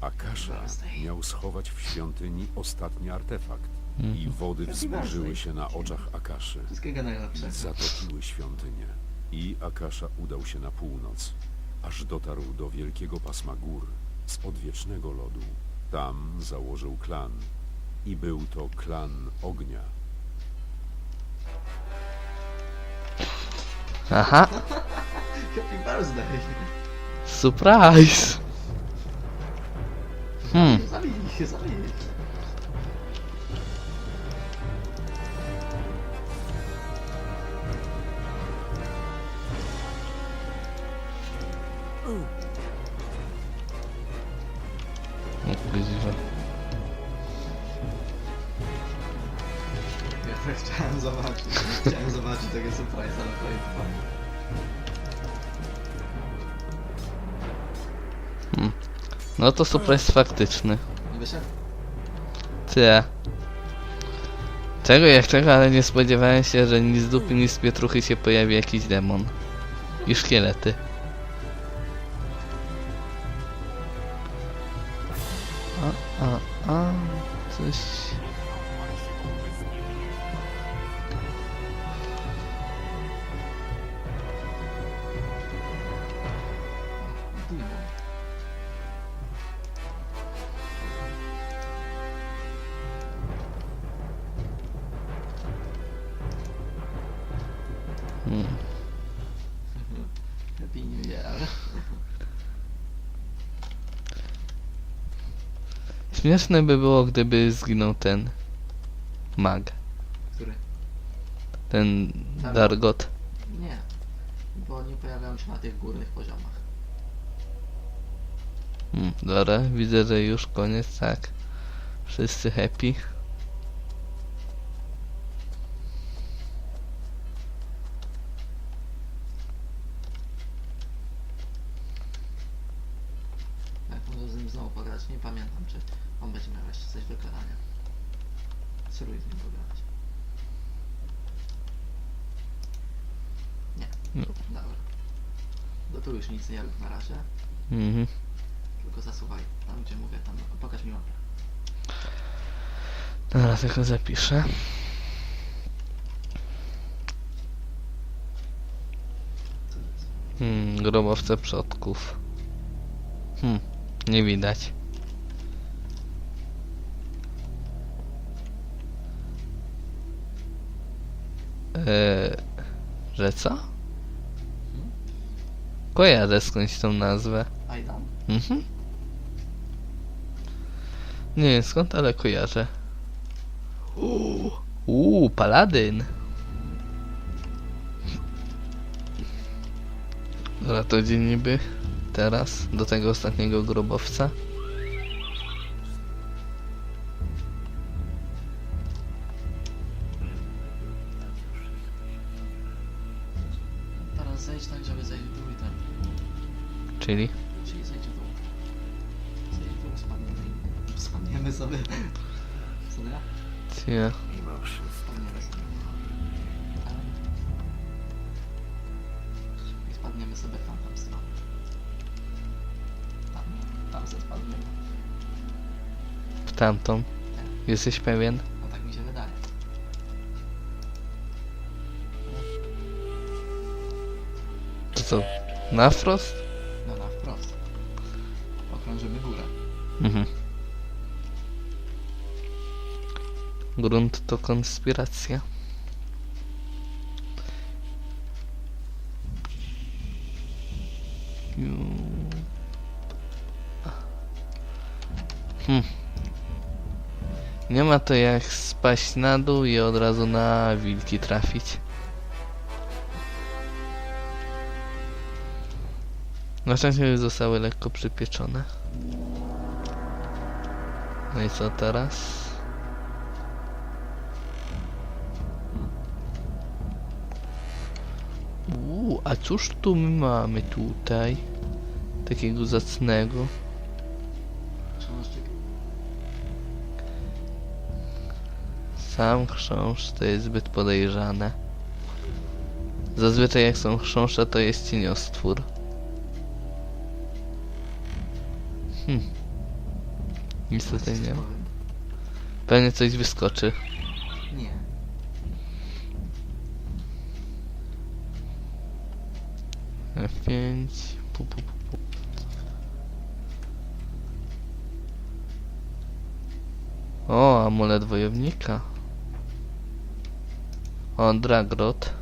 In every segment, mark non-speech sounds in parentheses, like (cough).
Akasza miał schować w świątyni ostatni artefakt i wody wzburzyły się na oczach Akaszy. Wszystkiego najlepszego. Zatopiły świątynię i Akasza udał się na północ, aż dotarł do wielkiego pasma gór z odwiecznego lodu. Tam założył klan i był to klan ognia. Aha, (laughs) Happy birthday! surprise! Hmm, Zabij ich, zabij ich. Ja (laughs) chciałem zobaczyć. Chciałem zobaczyć tego surprise, ale to No to surprise faktyczny. Nie wyszedł? Ty. Czego jak czego, ale nie spodziewałem się, że ni z dupy, ni z pietruchy się pojawi jakiś demon. I szkielety. A, a, a, coś... Hmm. Happy New Year. Śmieszne by było, gdyby zginął ten... Mag. Który? Ten Dargot. Dargot. Nie. Bo oni pojawiają się na tych górnych poziomach. Hmm, dobra, widzę, że już koniec, tak. Wszyscy happy. Jak może z nim znowu pograć? Nie pamiętam, czy on będzie miał jeszcze coś do gadania. Spróbuj z nim pogadać. Nie. No. Dobra. Do tu już nic nie rób na razie. Mhm. Tylko zasuwaj. Tam gdzie mówię, tam pokaż mi mapę. Dobra, tylko zapiszę. Hmm, grobowce przodków. Hmm, nie widać. Eee, że co? Kojarzę skądś tą nazwę. Mhm. Nie wiem skąd, ale kojarzę. Uuu, Uuu paladyn. Dobra, to gdzie niby teraz do tego ostatniego grobowca. Czyli Czyli zejdź w dół. Zejdź w dół, spadniemy i... Spadniemy sobie. Co nie? ja. Spadniemy sobie. Tam. I spadniemy sobie w tamtą stronę. Tam, tam se spadniemy. w tamtą. Jesteś pewien? No tak mi się wydaje. To co? Na wprost? Grunt to konspiracja. Hmm. Nie ma to jak spaść na dół i od razu na wilki trafić. Na szczęście już zostały lekko przypieczone. No i co teraz? A cóż tu my mamy tutaj? Takiego zacnego. Sam chrząszcz to jest zbyt podejrzane. Zazwyczaj jak są chrząszcze to jest cieniostwór. Hmm. Nic tutaj nie ma. Pewnie coś wyskoczy. Nie. F5. Pu, pu, pu, pu. O, amulet wojownika. O, Dragrot.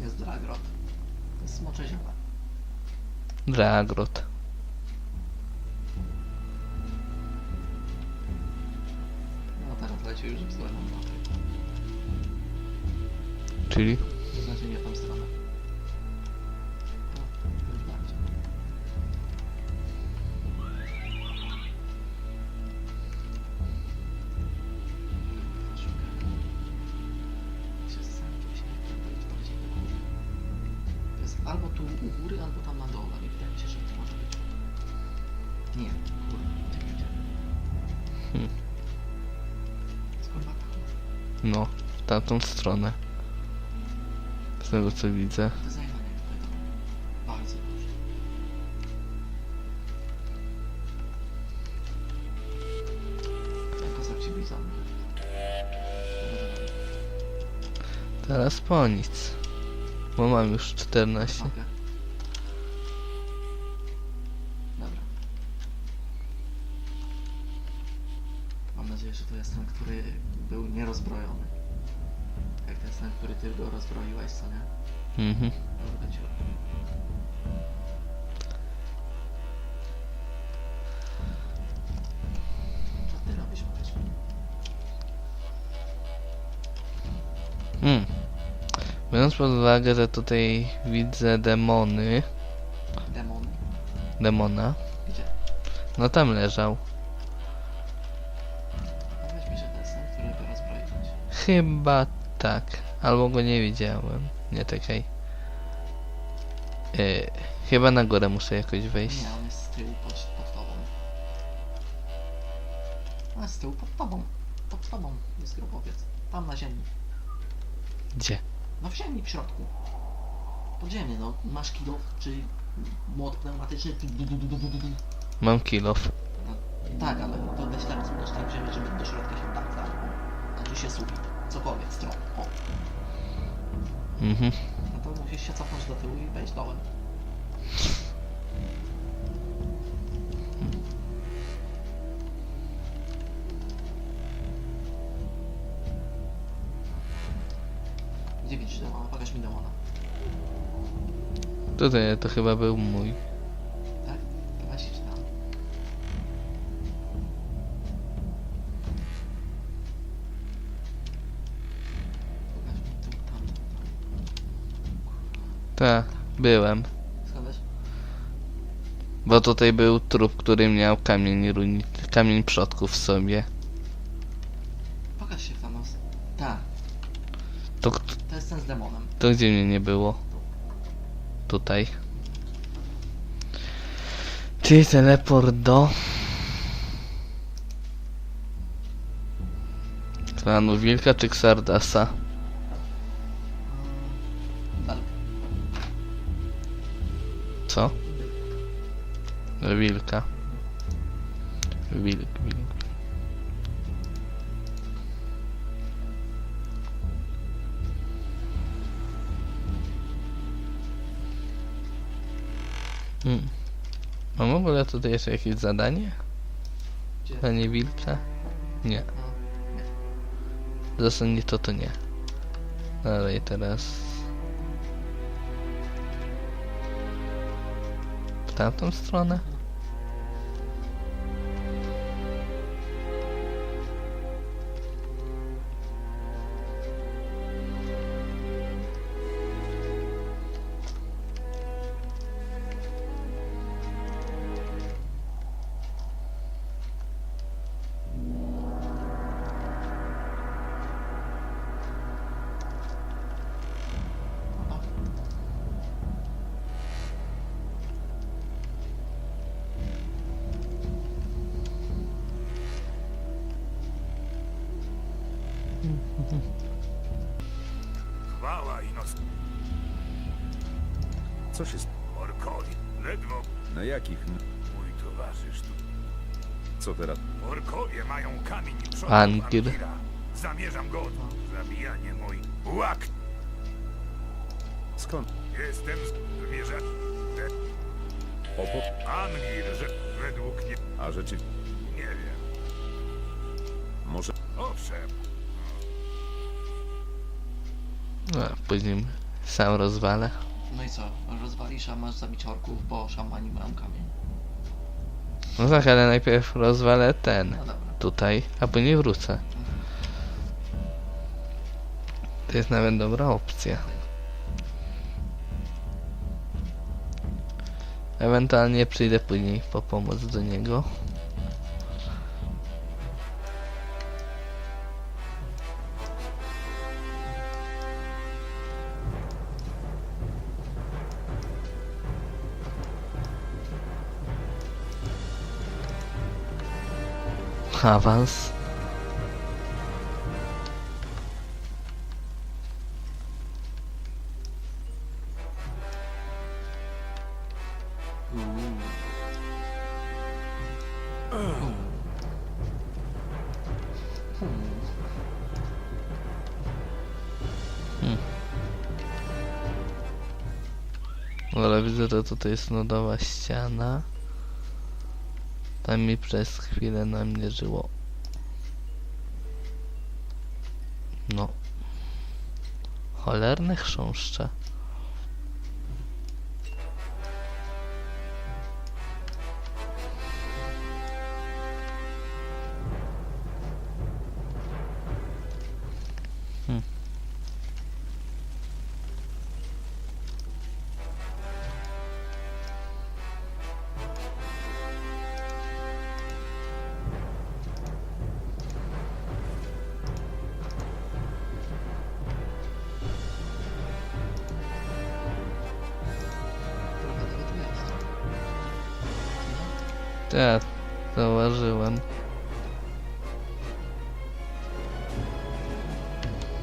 Jest Dragrot. To jest smocze ziele. Dragrot. No teraz leci już w złe Czyli? U góry, albo tam na dole. I wydaje mi się, że to może być. Nie, kurde, będzie? Hmm. Ma No, w tamtą stronę. Z tego co widzę. To zajmowanie tutaj to bardzo dobrze. Za mną? Teraz po nic. Bo mam już 14. Mogę. Nadzieję, że to jest ten, który był nierozbrojony. Jak ten ten, który ty go rozbroiłeś, co nie? Mhm. Być Co ty robisz, powiedz mi? Mm. Biorąc pod uwagę, że tutaj widzę demony. Demony? Demona. Gdzie? No tam leżał. Chyba tak. Albo go nie widziałem. Nie, czekaj. Yy, chyba na górę muszę jakoś wejść. Nie, on jest z tyłu pod, pod tobą. Jest z tyłu pod tobą. Pod tobą jest grobowiec. Tam na ziemi. Gdzie? No w ziemi, w środku. Pod ziemię, no. Masz kilo czy młot pneumatyczny. Tu, du, du, du, du, du, du. Mam kill off. No, tak, ale to uderz tak w ziemię, żeby do środka się tak zało. A tu się sufit. Cokolwiek, stron. O. Mhm. No to musisz się cofnąć do tyłu i wejść dołem. Gdzie widzisz demona? Pokaż mi demona. Tutaj to chyba był mój. Byłem. Bo tutaj był trup, który miał kamień runi... kamień przodków w sobie. Pokaż się Thanos. Tak, To, to jest ten z demonem. to gdzie mnie nie było? Tutaj. Czyli teleport do... Klanu Wilka czy Xardasa? Co? Wilka. Wilk, wilk. Hmm. A w ogóle tutaj jeszcze jakieś zadanie? Gdzie? A nie wilka? Nie. Zasadnie to to nie. Ale i teraz... tamtą stronę? Chwała i noc. Co się... s- Orkowi. Ledwo Na jakich... mój towarzysz tu. Co teraz? Orkowie mają kamień przodów Angir. Angira. Zamierzam go... Zabijanie mój... Łak! Skąd? Jestem z... Wierzę... Opo... Angir, że według nie... A rzeczy... Nie wiem. Może... Owszem, No, a później sam rozwalę. No i co? Rozwalisz, a masz zabić orków, bo szamani mają kamień. No tak, ale najpierw rozwalę ten. No dobra. Tutaj, a później wrócę. To jest nawet dobra opcja. Ewentualnie przyjdę później po pomoc do niego. Awans. Ale widzę, że tutaj jest nodowa ściana. Tam mi przez chwilę na mnie żyło. No. Cholerne chrząszcze. Tak, zauważyłem.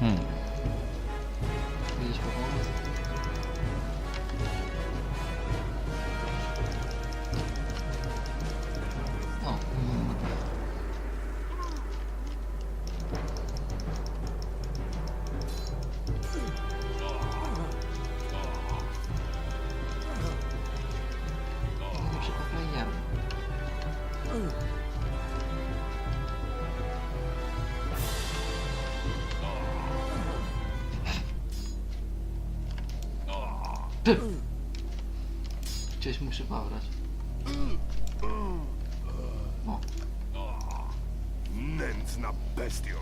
Hmm. Idziesz Gdzieś muszę babrać. O, nędzna bestio.